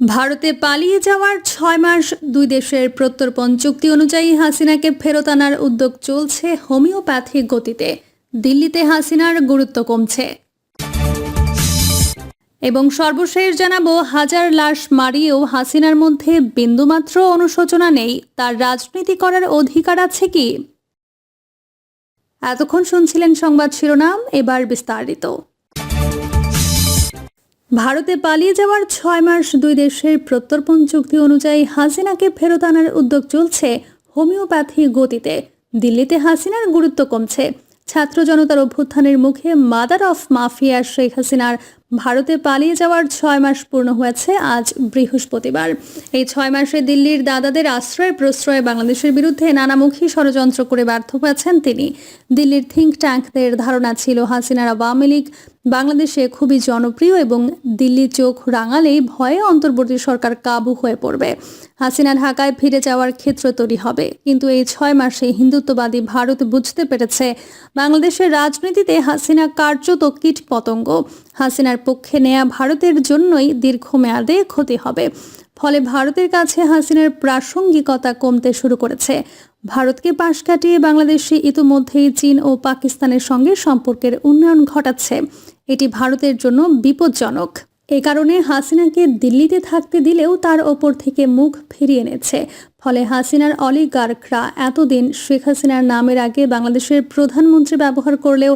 ভারতে পালিয়ে যাওয়ার ছয় মাস দুই দেশের প্রত্যর্পণ চুক্তি অনুযায়ী হাসিনাকে ফেরত আনার উদ্যোগ চলছে হোমিওপ্যাথিক গতিতে। দিল্লিতে হাসিনার গুরুত্ব কমছে। এবং সর্বশেষ জানাব, হাজার লাশ মারিয়েও হাসিনার মধ্যে বিন্দুমাত্র অনুশোচনা নেই। তার রাজনীতি করার অধিকার আছে কি? এতক্ষণ শুনছিলেন সংবাদ শিরোনাম, এবার বিস্তারিত। ভারতে পালিয়ে যাওয়ার ছয় মাস দুই দেশের প্রত্যর্পণ চুক্তি অনুযায়ী হাসিনাকে ফেরত আনার উদ্যোগ চলছে হোমিওপ্যাথি গতিতে। দিল্লিতে হাসিনার গুরুত্ব কমছে। ছাত্র জনতার অভ্যুত্থানের মুখে মাদার অফ মাফিয়া শেখ হাসিনার ভারতে পালিয়ে যাওয়ার ছয় মাস পূর্ণ হয়েছে আজ বৃহস্পতিবার। এই ছয় মাসে দিল্লির দাদাদের আশ্রয় প্রশ্রয়ে বাংলাদেশের বিরুদ্ধে নানামুখী ষড়যন্ত্র করে ব্যর্থ হয়েছেন তিনি। দিল্লির থিঙ্ক ট্যাঙ্কদের ধারণা ছিল হাসিনার আওয়ামী লীগ বাংলাদেশে খুবই জনপ্রিয় এবং দিল্লি চোখ রাঙালেই ভয়ে অন্তর্বর্তী সরকার কাবু হয়ে পড়বে। হাসিনা ঢাকায় ফিরে যাওয়ার ক্ষেত্র তৈরি হবে। কিন্তু এই ছয় মাসে হিন্দুত্ববাদী ভারত বুঝতে পেরেছে, বাংলাদেশের রাজনীতিতে হাসিনা কার্যত কীট পতঙ্গ। হাসিনার পক্ষে নেয়া ভারতের জন্যই দীর্ঘমেয়াদে ক্ষতি হবে। ফলে ভারতের কাছে হাসিনার প্রাসঙ্গিকতা কমতে শুরু করেছে। ভারতকে পাশ কাটিয়ে বাংলাদেশে ইতিমধ্যেই চীন ও পাকিস্তানের সঙ্গে সম্পর্কের উন্নয়ন ঘটাচ্ছে। এটি ভারতের জন্য বিপজ্জনক। এ কারণে হাসিনাকে দিল্লিতে থাকতে দিলেও তার ওপর থেকে মুখ ফিরিয়ে এনেছে। ফলে হাসিনার অলিগার্করা এতদিন শেখ হাসিনার নামের আগে বাংলাদেশের প্রধানমন্ত্রী ব্যবহার করলেও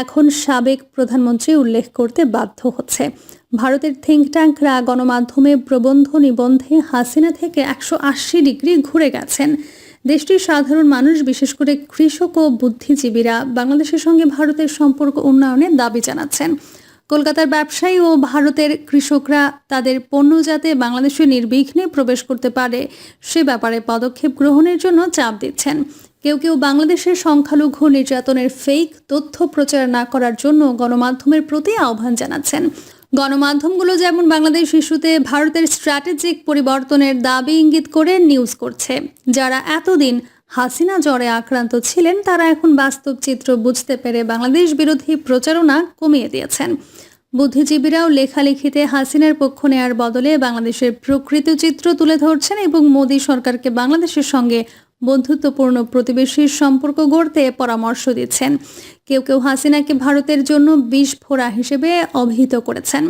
এখন সাবেক প্রধানমন্ত্রী উল্লেখ করতে বাধ্য হচ্ছে। ভারতের থিঙ্ক ট্যাঙ্করা গণমাধ্যমে প্রবন্ধ নিবন্ধে হাসিনা থেকে একশো আশি ডিগ্রি ঘুরে গেছেন। দেশটির সাধারণ মানুষ, বিশেষ করে কৃষক ও বুদ্ধিজীবীরা বাংলাদেশের সঙ্গে ভারতের সম্পর্ক উন্নয়নের দাবি জানাচ্ছেন। কলকাতার ব্যবসায়ী ও ভারতের কৃষকরা তাদের পণ্য যাতে বাংলাদেশে নির্বিঘ্নে প্রবেশ করতে পারে, সে ব্যাপারে পদক্ষেপ গ্রহণের জন্য চাপ দিচ্ছেন। কেউ কেউ বাংলাদেশের সংখ্যালঘু নির্যাতনের ফেক তথ্য প্রচার না করার জন্য গণমাধ্যমের প্রতি আহ্বান জানাচ্ছেন। গণমাধ্যমগুলো যেমন বাংলাদেশ ইস্যুতে ভারতের স্ট্র্যাটেজিক পরিবর্তনের দাবি ইঙ্গিত করে নিউজ করছে। যারা এতদিন হাসিনা জ্বরে আক্রান্ত ছিলেন, তারা এখন বাস্তব চিত্র বুঝতে পেরে বাংলাদেশ বিরোধী প্রচারণা কমিয়ে দিয়েছেন। বুদ্ধিজীবীরাও লেখালেখিতে হাসিনার পক্ষ নেয়ার বদলে বাংলাদেশের প্রকৃত চিত্র তুলে ধরছেন এবং মোদী সরকারকে বাংলাদেশের সঙ্গে বন্ধুত্বপূর্ণ প্রতিবেশীর সম্পর্ক গড়তে পরামর্শ দিচ্ছেন। কেউ কেউ হাসিনাকে ভারতের জন্য বিষ ফোড়া হিসেবে অভিহিত করেছেন।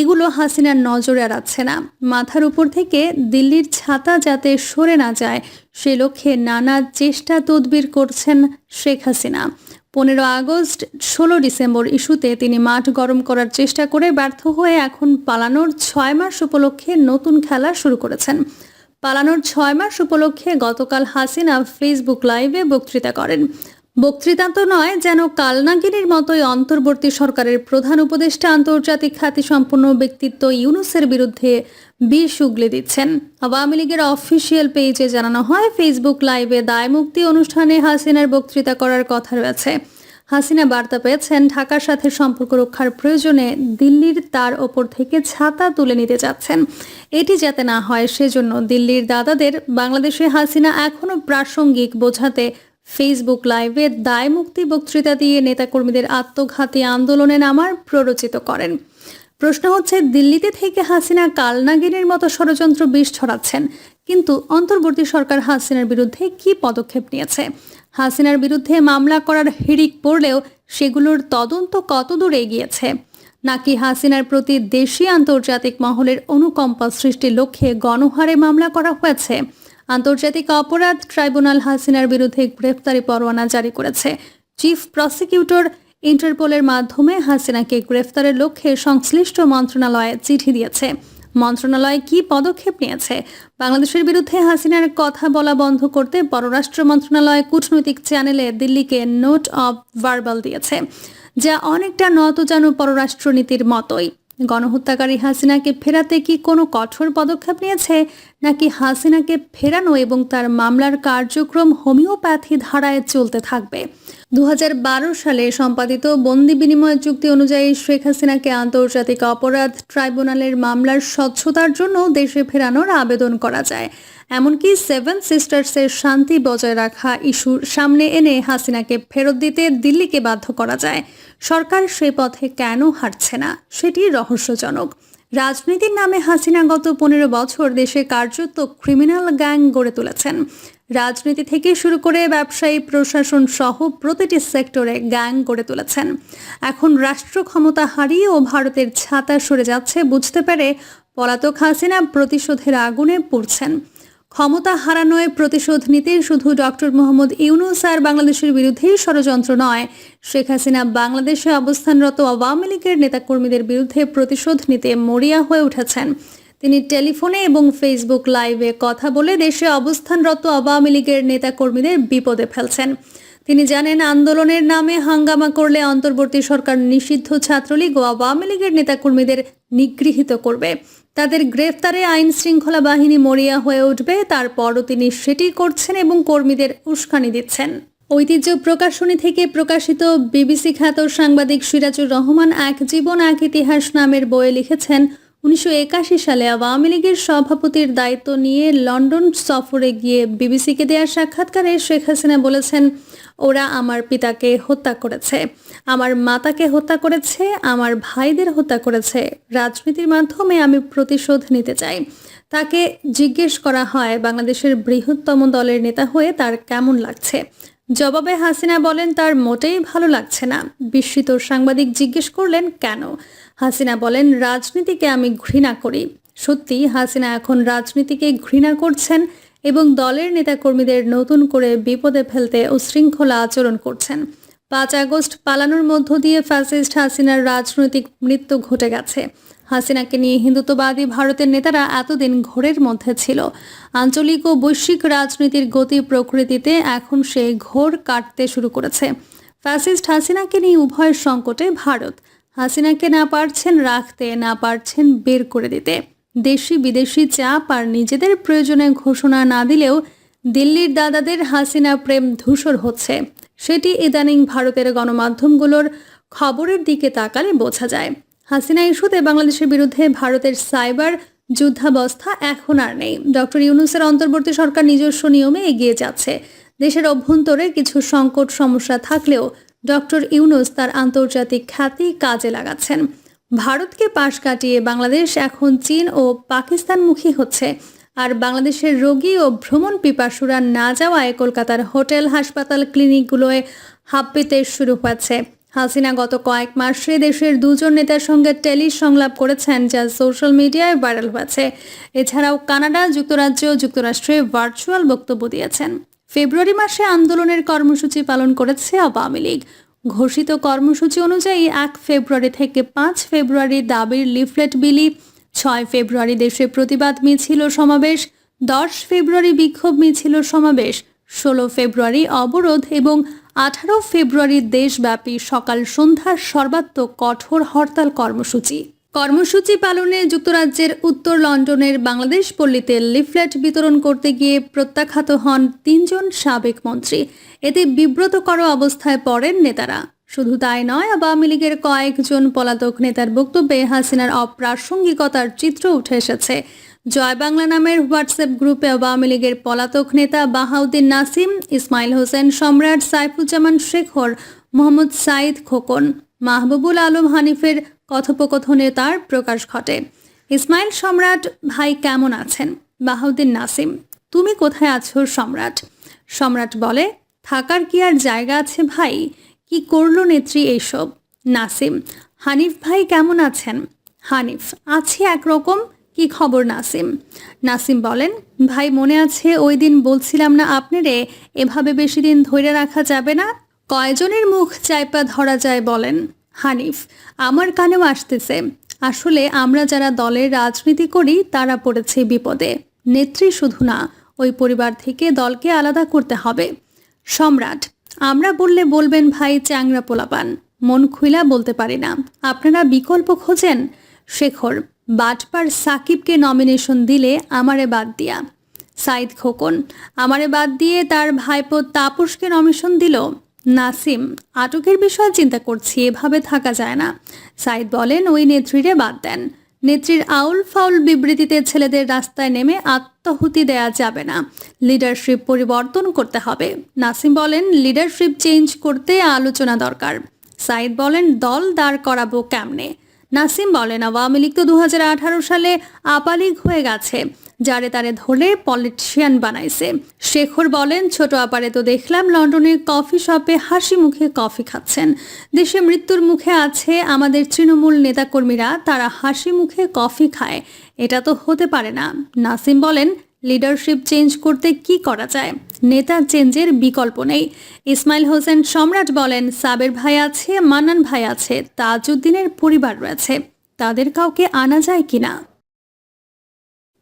এগুলো হাসিনার নজরে এড়াচ্ছে না। মাথার উপর থেকে দিল্লির ছাতা যাতে সরে না যায়, সে লক্ষ্যে নানা চেষ্টা তদবির করছেন শেখ হাসিনা। পনেরো আগস্ট, ষোলো ডিসেম্বর ইস্যুতে তিনি মাঠ গরম করার চেষ্টা করে ব্যর্থ হয়ে এখন পালানোর ছয় মাস উপলক্ষে নতুন খেলা শুরু করেছেন। পালানোর ছয় মাস উপলক্ষে গতকাল হাসিনা ফেসবুক লাইভে বক্তৃতা করেন। বক্তৃতা তো নয়, যেন কালনাগিনীর মতোই অন্তর্বর্তী সরকারের প্রধান উপদেষ্টা আন্তর্জাতিক খ্যাতিসম্পন্ন ব্যক্তিত্ব ইউনুসের বিরুদ্ধে বিষ উগলে দিচ্ছেন। আওয়ামী লীগের অফিসিয়াল পেজে জানানো হয়, ফেসবুক লাইভে দায়মুক্তি অনুষ্ঠানে হাসিনার বক্তৃতা করার কথা রয়েছে। হাসিনা বার্তা পেয়েছেন, ঢাকার সাথে সম্পর্ক রক্ষার প্রয়োজনে দিল্লির তার ওপর থেকে ছাতা তুলে নিতে যাচ্ছেন এটি যাতে না হয়, সেজন্য দিল্লির দাদাদের বাংলাদেশে হাসিনা এখনও প্রাসঙ্গিক বোঝাতে ফেসবুক লাইভে দায়মুক্তি বক্তৃতা দিয়ে নেতাকর্মীদের আত্মঘাতী আন্দোলনে নামার প্ররোচিত করেন। প্রশ্ন হচ্ছে, দিল্লিতে থেকে হাসিনা কালনাগিনীর মতো ষড়যন্ত্র বিষ ছড়াচ্ছেন, কিন্তু অন্তর্বর্তী সরকার হাসিনার বিরুদ্ধে কি পদক্ষেপ নিয়েছে? হাসিনার বিরুদ্ধে মামলা করার হিড়িক পড়লেও সেগুলোর তদন্ত কতদূর এগিয়েছে? নাকি হাসিনার প্রতি দেশি আন্তর্জাতিক মহলের অনুকম্পা সৃষ্টির লক্ষ্যে গণহারে মামলা করা হয়েছে? আন্তর্জাতিক অপরাধ ট্রাইব্যুনাল হাসিনার বিরুদ্ধে গ্রেফতারি পরোয়ানা জারি করেছে। চিফ প্রসিকিউটর ইন্টারপোলের মাধ্যমে হাসিনাকে গ্রেফতারের লক্ষ্যে সংশ্লিষ্ট মন্ত্রণালয়ে চিঠি দিয়েছে। মন্ত্রণালয় কি পদক্ষেপ নিয়েছে? বাংলাদেশের বিরুদ্ধে হাসিনার কথা বলা বন্ধ করতে পররাষ্ট্র মন্ত্রণালয় কূটনৈতিক চ্যানেলে দিল্লিকে নোট অব ভার্বাল দিয়েছে, যা অনেকটা নত নতজানু পররাষ্ট্রনীতির মতোই। গণহত্যাকারী হাসিনাকে ফেরাতে কি কোনো কঠোর পদক্ষেপ নিয়েছে, নাকি হাসিনাকে ফেরানো এবং তার মামলার কার্যক্রম হোমিওপ্যাথি ধারায় চলতে থাকবে? দু হাজার বারো সালে সম্পাদিত বন্দি বিনিময় চুক্তি অনুযায়ী শেখ হাসিনাকে আন্তর্জাতিক অপরাধ ট্রাইব্যুনালের মামলার স্বচ্ছতার জন্য দেশে ফেরানোর আবেদন করা যায়। এমনকি সেভেন সিস্টার্সের শান্তি বজায় রাখা ইস্যুর সামনে এনে হাসিনাকে ফেরত দিতে দিল্লিকে বাধ্য করা যায়। সরকার সে পথে কেন হাঁটছে না, সেটি রহস্যজনক। রাজনীতির নামে হাসিনা গত পনেরো বছর দেশে কার্যত ক্রিমিনাল গ্যাং গড়ে তুলেছেন। রাজনীতি থেকে শুরু করে ব্যবসায়ী, প্রশাসন সহ প্রতিটি সেক্টরে গ্যাং গড়ে তুলেছেন। এখন রাষ্ট্র ক্ষমতা হারিয়ে ও ভারতের ছাতা সরে যাচ্ছে, বুঝতে পেরে পলাতক হাসিনা প্রতিশোধের আগুনে পড়ছেন। ক্ষমতা হারানোয় প্রতিশোধ নিতে শুধু ডক্টর মোহাম্মদ ইউনুস আর বাংলাদেশের বিরুদ্ধেই ষড়যন্ত্র নয়। শেখ হাসিনা বাংলাদেশে অবস্থানরত আওয়ামী লীগের নেতাকর্মীদের বিরুদ্ধে প্রতিশোধ নিতে মরিয়া হয়ে উঠেছেন। তিনি টেলিফোনে এবং ফেসবুক লাইভে কথা বলে দেশে অবস্থানরত আওয়ামী লীগের নেতাকর্মীদের বিপদে ফেলছেন। তিনি জানেন, আন্দোলনের নামে হাঙ্গামা করলে অন্তর্বর্তী সরকার নিষিদ্ধ ছাত্রলীগ ও আওয়ামী লীগের নেতাকর্মীদের নিগৃহীত করবে। তাদের গ্রেফতারে আইন শৃঙ্খলা বাহিনী মরিয়া হয়ে উঠবে। তারপরও তিনি সেটি করছেন এবং কর্মীদের উস্কানি দিচ্ছেন। ঐতিহ্য প্রকাশনী থেকে প্রকাশিত বিবিসি খ্যাত সাংবাদিক সিরাজুর রহমান এক জীবন, এক ইতিহাস নামের বইয়ে লিখেছেন, উনিশশো একাশি সালে আওয়ামী লীগের সভাপতির দায়িত্ব নিয়ে লন্ডন সফরে গিয়ে বিবিসিকে দেওয়া সাক্ষাৎকারে শেখ হাসিনা বলেছেন ওরা আমার পিতাকে হত্যা করেছে। আমার মাতাকে হত্যা করেছে, আমার ভাইদের হত্যা করেছে। রাজনীতির মাধ্যমে আমি প্রতিশোধ নিতে চাই। তাকে জিজ্ঞেস করা হয় বাংলাদেশের বৃহত্তম দলের নেতা হয়ে তার কেমন লাগছে? জবাবে হাসিনা বলেন, তার মোটেই ভালো লাগছে না। বিস্মিত সাংবাদিক জিজ্ঞেস করলেন, কেন? হাসিনা বলেন, রাজনীতিকে আমি ঘৃণা করি। সত্যি হাসিনা এখন রাজনীতিকে ঘৃণা করছেন এবং দলের নেতাকর্মীদের নতুন করে বিপদে ফেলতে উশৃঙ্খলা আচরণ করছেন। পাঁচ আগস্ট পালানোর মধ্য দিয়ে ফ্যাসিস্ট হাসিনার রাজনৈতিক মৃত্যু ঘটে গেছে। হাসিনাকে নিয়ে হিন্দুত্ববাদী ভারতের নেতারা এতদিন ঘোরের মধ্যে ছিল। আঞ্চলিক ও বৈশ্বিক রাজনীতির গতি প্রকৃতিতে এখন সে ঘোর কাটতে শুরু করেছে। ফ্যাসিস্ট হাসিনাকে নিয়ে উভয়ের সংকটে ভারত। হাসিনাকে না পারছেন রাখতে, না পারছেন বের করে দিতে। দেশি বিদেশি চাপ আর নিজেদের প্রয়োজনে ঘোষণা না দিলেও দিল্লির দাদাদের হাসিনা প্রেম ধূসর হচ্ছে। সেটি ইদানিং ভারতের গণমাধ্যমগুলোর খবরের দিকে তাকালে বোঝা যায়। হাসিনা ইস্যুতে বাংলাদেশের বিরুদ্ধে ভারতের সাইবার যুদ্ধাবস্থা এখন আর নেই। ডক্টর ইউনুসের অন্তর্বর্তী সরকার নিজস্ব নিয়মে এগিয়ে যাচ্ছে। দেশের অভ্যন্তরে কিছু সংকট সমস্যা থাকলেও ডক্টর ইউনুস তার আন্তর্জাতিক খ্যাতি কাজে লাগাচ্ছেন। ভারতকে পাশ কাটিয়ে বাংলাদেশ এখন চীন ও পাকিস্তানমুখী হচ্ছে। আর বাংলাদেশের রোগী ও ভ্রমণ পিপাসুরা না যাওয়ায় কলকাতার হোটেল, হাসপাতাল, ক্লিনিকগুলোয় হাব পেতে শুরু হয়েছে। হাসিনা গত কয়েক মাসে দেশের দুজন নেতার সঙ্গে টেলি সংলাপ করেছেন, যা সোশ্যাল মিডিয়ায় ভাইরাল হয়েছে। এছাড়াও কানাডা, যুক্তরাজ্য যুক্তরাষ্ট্রে ভার্চুয়াল বক্তব্য দিয়েছেন। ফেব্রুয়ারি মাসে আন্দোলনের কর্মসূচি পালন করেছে আওয়ামী লীগ। ঘোষিত কর্মসূচি অনুযায়ী এক ফেব্রুয়ারি থেকে পাঁচ ফেব্রুয়ারি দাবির লিফলেট বিলি, ছয় ফেব্রুয়ারি দেশে প্রতিবাদ মিছিল সমাবেশ, দশ ফেব্রুয়ারি বিক্ষোভ মিছিল সমাবেশ, ষোলো ফেব্রুয়ারি অবরোধ এবং আঠারো ফেব্রুয়ারি দেশব্যাপী সকাল সন্ধ্যার সর্বাত্মক কঠোর হরতাল কর্মসূচি। কর্মসূচি পালনে যুক্তরাজ্যের উত্তর লন্ডনের বাংলাদেশ পল্লীতে লিফলেট বিতরণ করতে গিয়ে প্রত্যাখ্যাত হন তিনজন সাবেক মন্ত্রী। এতে বিব্রতকর অবস্থায় পড়েন নেতারা। শুধু তাই নয়, আওয়ামী লীগের কয়েকজন পলাতক নেতার বক্তব্যে হাসিনার অপ্রাসঙ্গিকতার চিত্র উঠে এসেছে। জয় বাংলা নামের হোয়াটসঅ্যাপ গ্রুপে আওয়ামী লীগের পলাতক নেতা বাহাউদ্দিন নাসিম, ইসমাইল হোসেন সম্রাট সাইফুজ্জামান শেখর, মোহাম্মদ সাইদ খোকন, মাহবুবুল আলম হানিফের কথোপকথনে তার প্রকাশ ঘটে। ইসমাইল সম্রাট, ভাই, কেমন আছেন? বাহাউদ্দিন নাসিম, তুমি কোথায় আছো, সম্রাট? সম্রাট বলে, থাকার কি আর জায়গা আছে, ভাই? কি করল নেত্রী এইসব? নাসিম, হানিফ ভাই, কেমন আছেন? হানিফ, আছি একরকম, কি খবর নাসিম? নাসিম বলেন, ভাই, মনে আছে ওই দিন বলছিলাম না আপনারে এভাবে বেশি দিন ধরে রাখা যাবে না? কয়জনের মুখ চাইপা ধরা যায় বলেন? হানিফ, আমার কানেও আসতেছে। আসলে আমরা যারা দলের রাজনীতি করি, তারা পড়েছে বিপদে। নেত্রী শুধু না, ওই পরিবার থেকে দলকে আলাদা করতে হবে। সম্রাট, আমরা বললে বলবেন ভাই চ্যাংরা পোলাপান, মন খুইলা বলতে পারি না। আপনারা বিকল্প খোঁজেন? শেখর, বাটপার সাকিবকে নমিনেশন দিলে আমারে বাদ দিয়া। সাইদ খোকন, আমারে বাদ দিয়ে তার ভাইপো তাপসকে নমিনেশন দিল? নাসিম, আটকের বিষয়ে চিন্তা করছি, এভাবে থাকা যায় না। সাইদ বলেন, ওই নেত্রীরে বাদ দেন। নেত্রীর আউল ফাউল বিবৃতিতে ছেলেদের রাস্তায় নেমে আত্মাহুতি দেয়া যাবে না। লিডারশিপ পরিবর্তন করতে হবে। নাসিম বলেন, লিডারশিপ চেঞ্জ করতে আলোচনা দরকার। সাইদ বলেন, দল দাঁড় করাবো কেমনে? নাসিম বলেন, আওয়ামী লীগ তো দু হাজার আঠারো সালে আপালিগ হয়ে গেছে। যারে তারে ধরে পলিটিশিয়ান বানাইছে। শেখর বলেন, ছোট আপারে তো দেখলাম লন্ডনের কফি শপে হাসি মুখে কফি খাচ্ছেন। দেশে মৃত্যুর মুখে আছে আমাদের তৃণমূল নেতাকর্মীরা, তারা হাসি মুখে কফি খায়। এটা তো হতে পারে না। নাসিম বলেন, লিডারশিপ চেঞ্জ করতে কি করা যায়? নেতা চেঞ্জের বিকল্প নেই। ইসমাইল হোসেন সম্রাট বলেন, সাবের ভাই আছে, মান্নান ভাই আছে, তাজউদ্দিনের পরিবার রয়েছে। তাদের কাউকে আনা যায় কিনা?